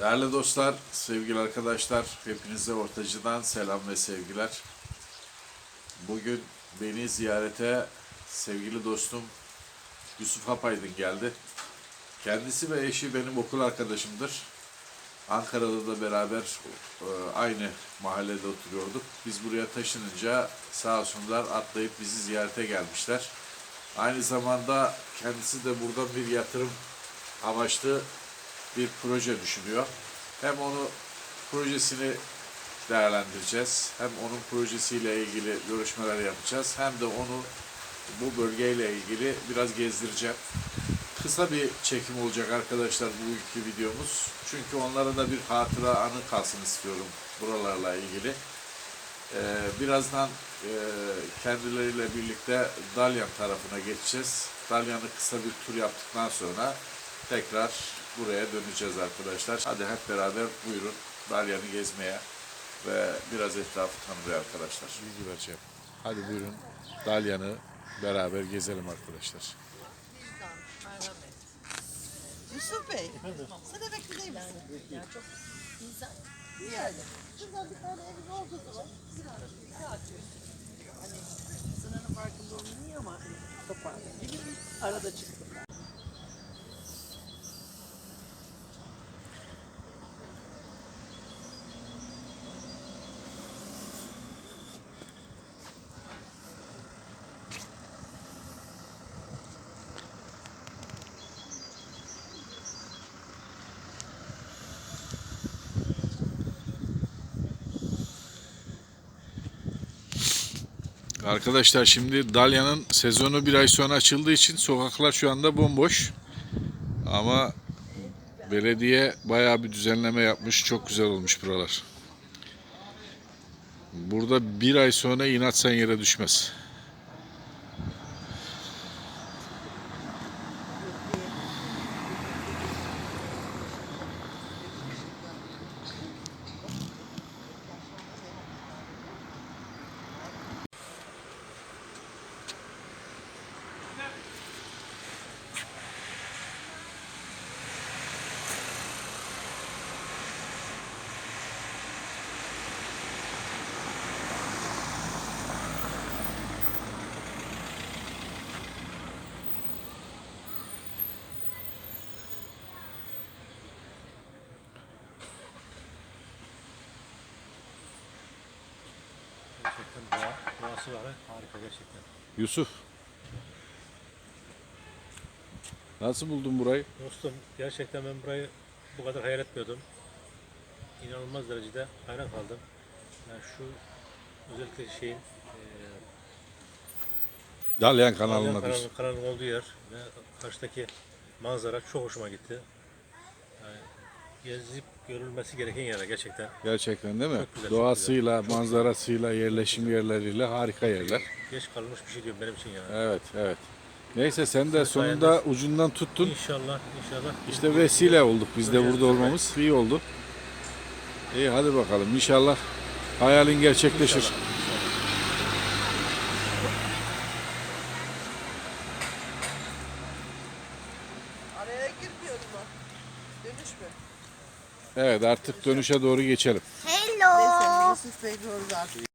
dostlar, sevgili arkadaşlar, hepinize ortacıdan selam ve sevgiler. Bugün beni ziyarete sevgili dostum Yusuf Apaydın geldi. Kendisi ve eşi benim okul arkadaşımdır. Ankara'da da beraber e, aynı mahallede oturuyorduk. Biz buraya taşınınca sağ olsunlar atlayıp bizi ziyarete gelmişler. Aynı zamanda kendisi de buradan bir yatırım amaçlı bir proje düşünüyor. Hem onu projesini değerlendireceğiz. Hem onun projesiyle ilgili görüşmeler yapacağız. Hem de onu bu bölgeyle ilgili biraz gezdireceğim. Kısa bir çekim olacak arkadaşlar bugünkü videomuz. Çünkü onlara da bir hatıra anı kalsın istiyorum buralarla ilgili. Ee, birazdan e, kendileriyle birlikte Dalyan tarafına geçeceğiz. Dalyan'ı kısa bir tur yaptıktan sonra tekrar buraya döneceğiz arkadaşlar. Hadi hep beraber buyurun Dalyan'ı gezmeye ve biraz etrafı tanımaya arkadaşlar. Bilgi vereceğim. Hadi buyurun Dalyan'ı beraber gezelim arkadaşlar. Yusuf Bey, sana bekler misin? Yani çok insan Yani. Şuradan bir tane evin olduğu zaman biraz atıyorsun. Hani sınırın farkında olmuyor ama toparlanıyor. Arada çıktı. Arkadaşlar şimdi Dalya'nın sezonu bir ay sonra açıldığı için sokaklar şu anda bomboş. Ama belediye bayağı bir düzenleme yapmış. Çok güzel olmuş buralar. Burada bir ay sonra inatsan yere düşmez. Gerçekten doğa, doğası var. ha, Harika gerçekten. Yusuf. Nasıl buldun burayı? Dostum gerçekten ben burayı bu kadar hayal etmiyordum. İnanılmaz derecede hayran kaldım. Yani şu özellikle şeyin Dalyan e, kanalına kanalın, kanalın olduğu yer ve karşıdaki manzara çok hoşuma gitti. Yani gezip görülmesi gereken yerler gerçekten. Gerçekten değil mi? Çok güzel, çok Doğasıyla, manzarasıyla, yerleşim yerleriyle harika yerler. Geç kalınmış bir şey diyorum benim için yani. Evet, evet. Neyse sen de sonunda ucundan tuttun. İnşallah, inşallah. İşte vesile olduk biz de burada olmamız. iyi oldu. İyi hadi bakalım inşallah hayalin gerçekleşir. İnşallah. Evet artık dönüşe doğru geçelim. Neyse Yusuf Bey doğru artık.